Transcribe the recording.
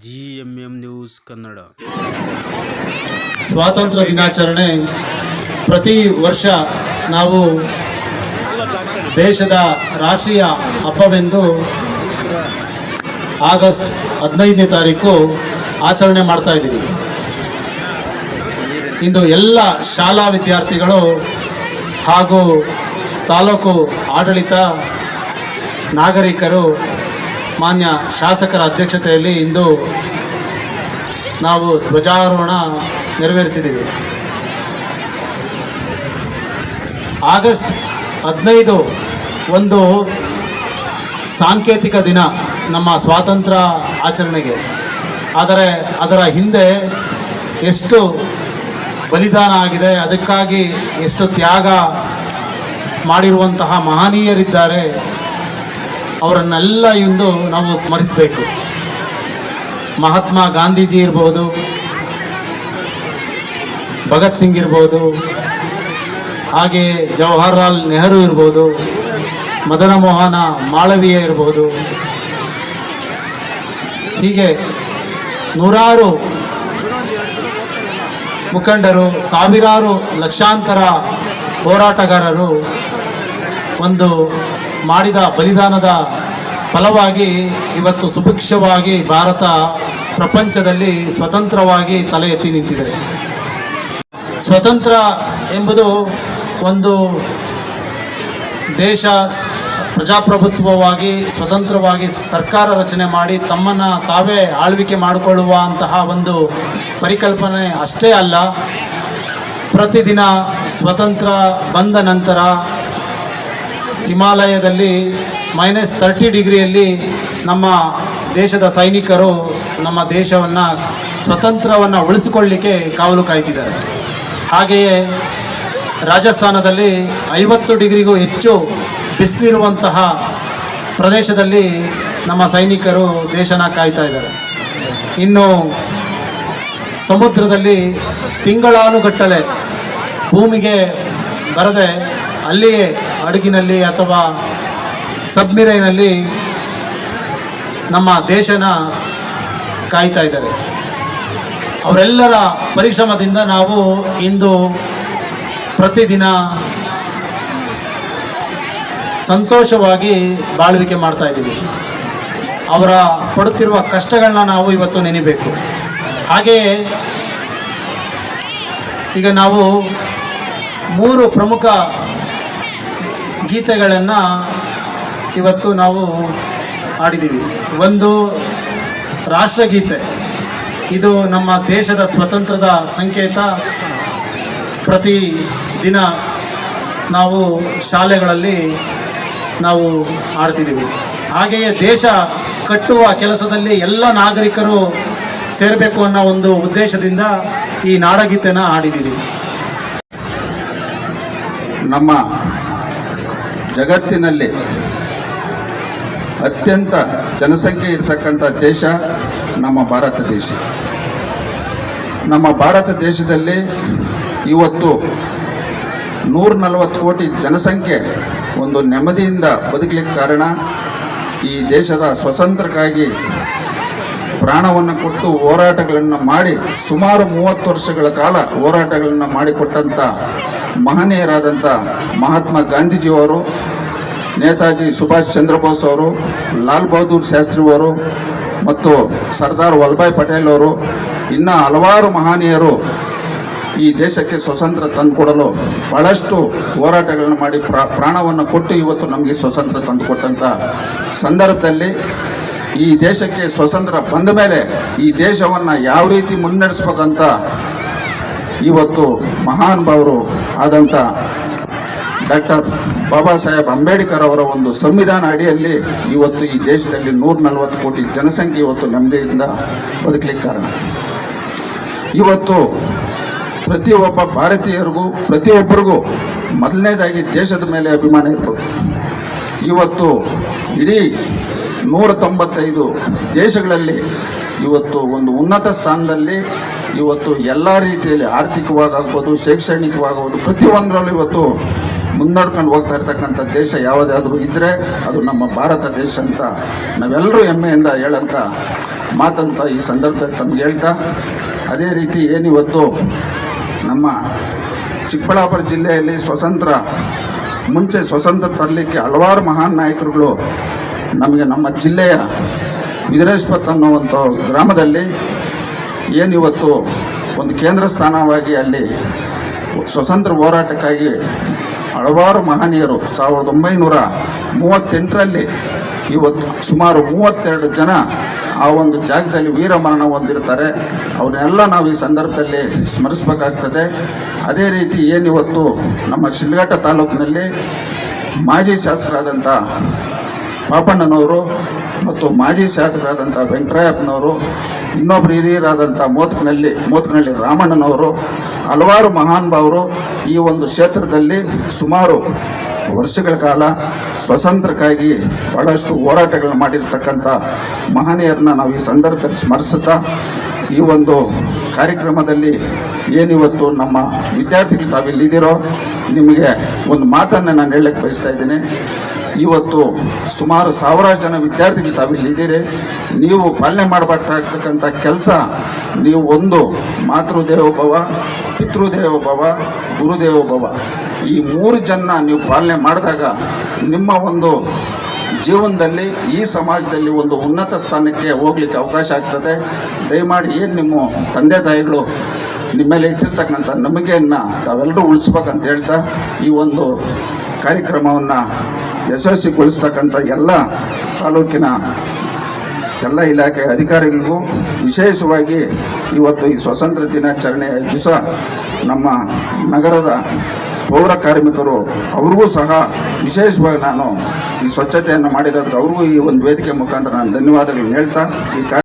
G M M news Kannada. ಸ್ವಾತಂತ್ರ್ಯ ದಿನಾಚರಣೆ ಪ್ರತಿ ವರ್ಷ ನಾವು ದೇಶದ ರಾಷ್ಟ್ರೀಯ ಹಬ್ಬವೆಂದು ಆಗಸ್ಟ್ ಹದಿನೈದನೇ ತಾರೀಕು ಆಚರಣೆ ಮಾಡ್ತಾ ಇದ್ದೀವಿ. ಇಂದು ಎಲ್ಲ ಶಾಲಾ ವಿದ್ಯಾರ್ಥಿಗಳು ಹಾಗೂ ತಾಲೂಕು ಆಡಳಿತ ನಾಗರಿಕರು ಮಾನ್ಯ ಶಾಸಕರ ಅಧ್ಯಕ್ಷತೆಯಲ್ಲಿ ಇಂದು ನಾವು ಧ್ವಜಾರೋಹಣ ನೆರವೇರಿಸಿದ್ದೀವಿ. ಆಗಸ್ಟ್ ಹದಿನೈದು ಒಂದು ಸಾಂಕೇತಿಕ ದಿನ ನಮ್ಮ ಸ್ವಾತಂತ್ರ್ಯ ಆಚರಣೆಗೆ. ಆದರೆ ಅದರ ಹಿಂದೆ ಎಷ್ಟು ಬಲಿದಾನ ಆಗಿದೆ, ಅದಕ್ಕಾಗಿ ಎಷ್ಟು ತ್ಯಾಗ ಮಾಡಿರುವಂತಹ ಮಹನೀಯರಿದ್ದಾರೆ ಅವರನ್ನೆಲ್ಲ ಇಂದು ನಾವು ಸ್ಮರಿಸಬೇಕು. ಮಹಾತ್ಮ ಗಾಂಧೀಜಿ ಇರ್ಬೋದು, ಭಗತ್ ಸಿಂಗ್ ಇರ್ಬೋದು, ಹಾಗೆ ಜವಾಹರ್ಲಾಲ್ ನೆಹರು ಇರ್ಬೋದು, ಮದನ ಮೋಹನ ಮಾಳವೀಯ ಇರ್ಬೋದು. ಹೀಗೆ ನೂರಾರು ಮುಖಂಡರು, ಸಾವಿರಾರು ಲಕ್ಷಾಂತರ ಹೋರಾಟಗಾರರು ಒಂದು ಮಾಡಿದ ಬಲಿದಾನದ ಫಲವಾಗಿ ಇವತ್ತು ಸುಭಿಕ್ಷವಾಗಿ ಭಾರತ ಪ್ರಪಂಚದಲ್ಲಿ ಸ್ವತಂತ್ರವಾಗಿ ತಲೆ ಎತ್ತಿ ನಿಂತಿದೆ. ಸ್ವತಂತ್ರ ಎಂಬುದು ಒಂದು ದೇಶ ಪ್ರಜಾಪ್ರಭುತ್ವವಾಗಿ, ಸ್ವತಂತ್ರವಾಗಿ ಸರ್ಕಾರ ರಚನೆ ಮಾಡಿ ತಮ್ಮನ್ನು ತಾವೇ ಆಳ್ವಿಕೆ ಮಾಡಿಕೊಳ್ಳುವ ಅಂತಹ ಒಂದು ಪರಿಕಲ್ಪನೆ ಅಷ್ಟೇ ಅಲ್ಲ. ಪ್ರತಿದಿನ ಸ್ವತಂತ್ರ ಬಂದ ನಂತರ ಹಿಮಾಲಯದಲ್ಲಿ ಮೈನಸ್ ತರ್ಟಿ ಡಿಗ್ರಿಯಲ್ಲಿ ನಮ್ಮ ದೇಶದ ಸೈನಿಕರು ನಮ್ಮ ದೇಶವನ್ನು ಸ್ವತಂತ್ರವನ್ನು ಉಳಿಸಿಕೊಳ್ಳಲಿಕ್ಕೆ ಕಾವಲು ಕಾಯ್ತಿದ್ದಾರೆ. ಹಾಗೆಯೇ ರಾಜಸ್ಥಾನದಲ್ಲಿ ಐವತ್ತು ಡಿಗ್ರಿಗೂ ಹೆಚ್ಚು ಬಿಸಿಲಿರುವಂತಹ ಪ್ರದೇಶದಲ್ಲಿ ನಮ್ಮ ಸೈನಿಕರು ದೇಶನ ಕಾಯ್ತಾ ಇದ್ದಾರೆ. ಇನ್ನು ಸಮುದ್ರದಲ್ಲಿ ತಿಂಗಳಾನುಗಟ್ಟಲೆ ಭೂಮಿಗೆ ಬರದೆ ಅಲ್ಲಿಯೇ ಹಡಗಿನಲ್ಲಿ ಅಥವಾ ಸಬ್ಮಿರೈನಲ್ಲಿ ನಮ್ಮ ದೇಶನ ಕಾಯ್ತಾ ಇದ್ದಾರೆ. ಅವರೆಲ್ಲರ ಪರಿಶ್ರಮದಿಂದ ನಾವು ಇಂದು ಪ್ರತಿದಿನ ಸಂತೋಷವಾಗಿ ಬಾಳ್ವಿಕೆ ಮಾಡ್ತಾ ಇದ್ದೀವಿ. ಅವರ ಪಡುತ್ತಿರುವ ಕಷ್ಟಗಳನ್ನ ನಾವು ಇವತ್ತು ನೆನಿಬೇಕು. ಹಾಗೆಯೇ ಈಗ ನಾವು ಮೂರು ಪ್ರಮುಖ ಗೀತೆಗಳನ್ನು ಇವತ್ತು ನಾವು ಹಾಡಿದ್ದೀವಿ ಒಂದು ರಾಷ್ಟ್ರಗೀತೆ. ಇದು ನಮ್ಮ ದೇಶದ ಸ್ವತಂತ್ರದ ಸಂಕೇತ. ಪ್ರತಿ ದಿನ ನಾವು ಶಾಲೆಗಳಲ್ಲಿ ನಾವು ಆಡ್ತಿದ್ದೀವಿ ಹಾಗೆಯೇ ದೇಶ ಕಟ್ಟುವ ಕೆಲಸದಲ್ಲಿ ಎಲ್ಲ ನಾಗರಿಕರು ಸೇರಬೇಕು ಅನ್ನೋ ಒಂದು ಉದ್ದೇಶದಿಂದ ಈ ನಾಡಗೀತೆನ ಆಡಿದ್ದೀವಿ ನಮ್ಮ ಜಗತ್ತಿನಲ್ಲಿ ಅತ್ಯಂತ ಜನಸಂಖ್ಯೆ ಇರತಕ್ಕಂಥ ದೇಶ ನಮ್ಮ ಭಾರತ ದೇಶ. ನಮ್ಮ ಭಾರತ ದೇಶದಲ್ಲಿ ಇವತ್ತು ನೂರ ನಲವತ್ತು ಕೋಟಿ ಜನಸಂಖ್ಯೆ ಒಂದು ನೆಮ್ಮದಿಯಿಂದ ಬದುಕಲಿಕ್ಕೆ ಕಾರಣ ಈ ದೇಶದ ಸ್ವತಂತ್ರಕ್ಕಾಗಿ ಪ್ರಾಣವನ್ನು ಕೊಟ್ಟು ಹೋರಾಟಗಳನ್ನು ಮಾಡಿ ಸುಮಾರು ಮೂವತ್ತು ವರ್ಷಗಳ ಕಾಲ ಹೋರಾಟಗಳನ್ನು ಮಾಡಿಕೊಟ್ಟಂಥ ಮಹನೀಯರಾದಂಥ ಮಹಾತ್ಮ ಗಾಂಧೀಜಿಯವರು, ನೇತಾಜಿ ಸುಭಾಷ್ ಚಂದ್ರ ಬೋಸ್ ಅವರು, ಲಾಲ್ ಬಹದ್ದೂರ್ ಶಾಸ್ತ್ರಿಯವರು ಮತ್ತು ಸರ್ದಾರ್ ವಲ್ಲಭಾಯ್ ಪಟೇಲ್ ಅವರು. ಇನ್ನೂ ಹಲವಾರು ಮಹನೀಯರು ಈ ದೇಶಕ್ಕೆ ಸ್ವತಂತ್ರ ತಂದುಕೊಡಲು ಬಹಳಷ್ಟು ಹೋರಾಟಗಳನ್ನು ಮಾಡಿ ಪ್ರಾ, ಪ್ರಾಣವನ್ನು ಕೊಟ್ಟು ಇವತ್ತು ನಮಗೆ ಸ್ವತಂತ್ರ ತಂದುಕೊಟ್ಟಂಥ ಸಂದರ್ಭದಲ್ಲಿ ಈ ದೇಶಕ್ಕೆ ಸ್ವತಂತ್ರ ಬಂದ ಮೇಲೆ ಈ ದೇಶವನ್ನು ಯಾವ ರೀತಿ ಮುನ್ನಡೆಸ್ಬೇಕಂತ ಇವತ್ತು ಮಹಾನುಭಾವರು ಆದಂಥ ಡಾಕ್ಟರ್ ಬಾಬಾ ಸಾಹೇಬ್ ಅಂಬೇಡ್ಕರ್ ಅವರ ಒಂದು ಸಂವಿಧಾನ ಅಡಿಯಲ್ಲಿ ಇವತ್ತು ಈ ದೇಶದಲ್ಲಿ ನೂರ ನಲವತ್ತು ಕೋಟಿ ಜನಸಂಖ್ಯೆ ಇವತ್ತು ನೆಮ್ಮದಿಯಿಂದ ಬದುಕಲಿಕ್ಕೆ ಕಾರಣ. ಇವತ್ತು ಪ್ರತಿಯೊಬ್ಬ ಭಾರತೀಯರಿಗೂ, ಪ್ರತಿಯೊಬ್ಬರಿಗೂ ಮೊದಲನೇದಾಗಿ ದೇಶದ ಮೇಲೆ ಅಭಿಮಾನ ಇರಬೇಕು. ಇವತ್ತು ಇಡೀ ನೂರ ತೊಂಬತ್ತೈದು ದೇಶಗಳಲ್ಲಿ ಇವತ್ತು ಒಂದು ಉನ್ನತ ಸ್ಥಾನದಲ್ಲಿ ಇವತ್ತು ಎಲ್ಲ ರೀತಿಯಲ್ಲಿ ಆರ್ಥಿಕವಾಗಬಹುದು, ಶೈಕ್ಷಣಿಕವಾಗಬಹುದು, ಪ್ರತಿಯೊಂದರಲ್ಲೂ ಇವತ್ತು ಮುನ್ನಡ್ಕೊಂಡು ಹೋಗ್ತಾ ಇರ್ತಕ್ಕಂಥ ದೇಶ ಯಾವುದಾದ್ರೂ ಇದ್ದರೆ ಅದು ನಮ್ಮ ಭಾರತ ದೇಶ ಅಂತ ನಾವೆಲ್ಲರೂ ಹೆಮ್ಮೆಯಿಂದ ಹೇಳಂತ ಮಾತಂತ ಈ ಸಂದರ್ಭದಲ್ಲಿ ತಮ್ಗೆ ಹೇಳ್ತಾ, ಅದೇ ರೀತಿ ಏನಿವತ್ತು ನಮ್ಮ ಚಿಕ್ಕಬಳ್ಳಾಪುರ ಜಿಲ್ಲೆಯಲ್ಲಿ ಸ್ವತಂತ್ರ, ಮುಂಚೆ ಸ್ವತಂತ್ರ ತರಲಿಕ್ಕೆ ಹಲವಾರು ಮಹಾನ್ ನಾಯಕರುಗಳು ನಮಗೆ ನಮ್ಮ ಜಿಲ್ಲೆಯ ವಿದರೇಶ್ಪತ್ ಅನ್ನುವಂಥ ಗ್ರಾಮದಲ್ಲಿ ಏನಿವತ್ತು ಒಂದು ಕೇಂದ್ರ ಸ್ಥಾನವಾಗಿ ಅಲ್ಲಿ ಸ್ವತಂತ್ರ ಹೋರಾಟಕ್ಕಾಗಿ ಹಲವಾರು ಮಹನೀಯರು, ಸಾವಿರದ ಒಂಬೈನೂರ ಮೂವತ್ತೆಂಟರಲ್ಲಿ ಇವತ್ತು ಸುಮಾರು ಮೂವತ್ತೆರಡು ಜನ ಆ ಒಂದು ಜಾಗದಲ್ಲಿ ವೀರಮರಣ ಹೊಂದಿರ್ತಾರೆ. ಅವನ್ನೆಲ್ಲ ನಾವು ಈ ಸಂದರ್ಭದಲ್ಲಿ ಸ್ಮರಿಸಬೇಕಾಗ್ತದೆ. ಅದೇ ರೀತಿ ಏನಿವತ್ತು ನಮ್ಮ ಶಿಲ್ಘಟ್ಟ ತಾಲೂಕಿನಲ್ಲಿ ಮಾಜಿ ಶಾಸಕರಾದಂಥ ಪಾಪಣ್ಣನವರು ಮತ್ತು ಮಾಜಿ ಶಾಸಕರಾದಂಥ ವೆಂಕಟರಾಯಪ್ಪನವರು ಇನ್ನೊಬ್ಬರು ಹಿರಿಯರಾದಂಥ ಮೋತ್ಕನಹಳ್ಳಿ ಮೋತ್ಕನಹಳ್ಳಿ ರಾಮಣ್ಣನವರು, ಹಲವಾರು ಮಹಾನ್ ಭಾವರು ಈ ಒಂದು ಕ್ಷೇತ್ರದಲ್ಲಿ ಸುಮಾರು ವರ್ಷಗಳ ಕಾಲ ಸ್ವತಂತ್ರಕ್ಕಾಗಿ ಭಾಳಷ್ಟು ಹೋರಾಟಗಳನ್ನು ಮಾಡಿರ್ತಕ್ಕಂಥ ಮಹನೀಯರನ್ನ ನಾವು ಈ ಸಂದರ್ಭದಲ್ಲಿ ಸ್ಮರಿಸುತ್ತಾ, ಈ ಒಂದು ಕಾರ್ಯಕ್ರಮದಲ್ಲಿ ಏನಿವತ್ತು ನಮ್ಮ ವಿದ್ಯಾರ್ಥಿಗಳು ತಾವಿಲ್ಲಿದ್ದೀರೋ, ನಿಮಗೆ ಒಂದು ಮಾತನ್ನು ನಾನು ಹೇಳಕ್ಕೆ ಬಯಸ್ತಾ ಇದ್ದೀನಿ. ಇವತ್ತು ಸುಮಾರು ಸಾವಿರಾರು ಜನ ವಿದ್ಯಾರ್ಥಿಗಳು ತಾವಿಲ್ಲಿದ್ದೀರಿ ನೀವು ಪಾಲನೆ ಮಾಡಬೇಕಾಗ್ತಕ್ಕಂಥ ಕೆಲಸ ನೀವು ಒಂದು, ಮಾತೃದೇವೋಭವ, ಪಿತೃದೇವೋಭವ, ಗುರುದೇವೋಭವ. ಈ ಮೂರು ಜನ ನೀವು ಪಾಲನೆ ಮಾಡಿದಾಗ ನಿಮ್ಮ ಒಂದು ಜೀವನದಲ್ಲಿ, ಈ ಸಮಾಜದಲ್ಲಿ ಒಂದು ಉನ್ನತ ಸ್ಥಾನಕ್ಕೆ ಹೋಗ್ಲಿಕ್ಕೆ ಅವಕಾಶ ಆಗ್ತದೆ. ದಯಮಾಡಿ ಏನು ನಿಮ್ಮ ತಂದೆ ತಾಯಿಗಳು ನಿಮ್ಮ ಮೇಲೆ ಇಟ್ಟಿರ್ತಕ್ಕಂಥ ನಂಬಿಕೆಯನ್ನು ತಾವೆಲ್ಲರೂ ಉಳಿಸ್ಬೇಕಂತ ಹೇಳ್ತಾ ಈ ಒಂದು ಕಾರ್ಯಕ್ರಮವನ್ನು ಯಶಸ್ವಿಗೊಳಿಸ್ತಕ್ಕಂಥ ಎಲ್ಲ ತಾಲೂಕಿನ ಎಲ್ಲ ಇಲಾಖೆ ಅಧಿಕಾರಿಗಳಿಗೂ ವಿಶೇಷವಾಗಿ ಇವತ್ತು ಈ ಸ್ವಾತಂತ್ರ್ಯ ದಿನಾಚರಣೆಯ ದಿವಸ ನಮ್ಮ ನಗರದ ಪೌರ ಕಾರ್ಮಿಕರು ಅವ್ರಿಗೂ ಸಹ ವಿಶೇಷವಾಗಿ ನಾನು ಈ ಸ್ವಚ್ಛತೆಯನ್ನು ಮಾಡಿರೋದಕ್ಕೆ ಅವ್ರಿಗೂ ಈ ಒಂದು ವೇದಿಕೆ ಮುಖಾಂತರ ನಾನು ಧನ್ಯವಾದಗಳನ್ನು ಹೇಳ್ತಾ ಈ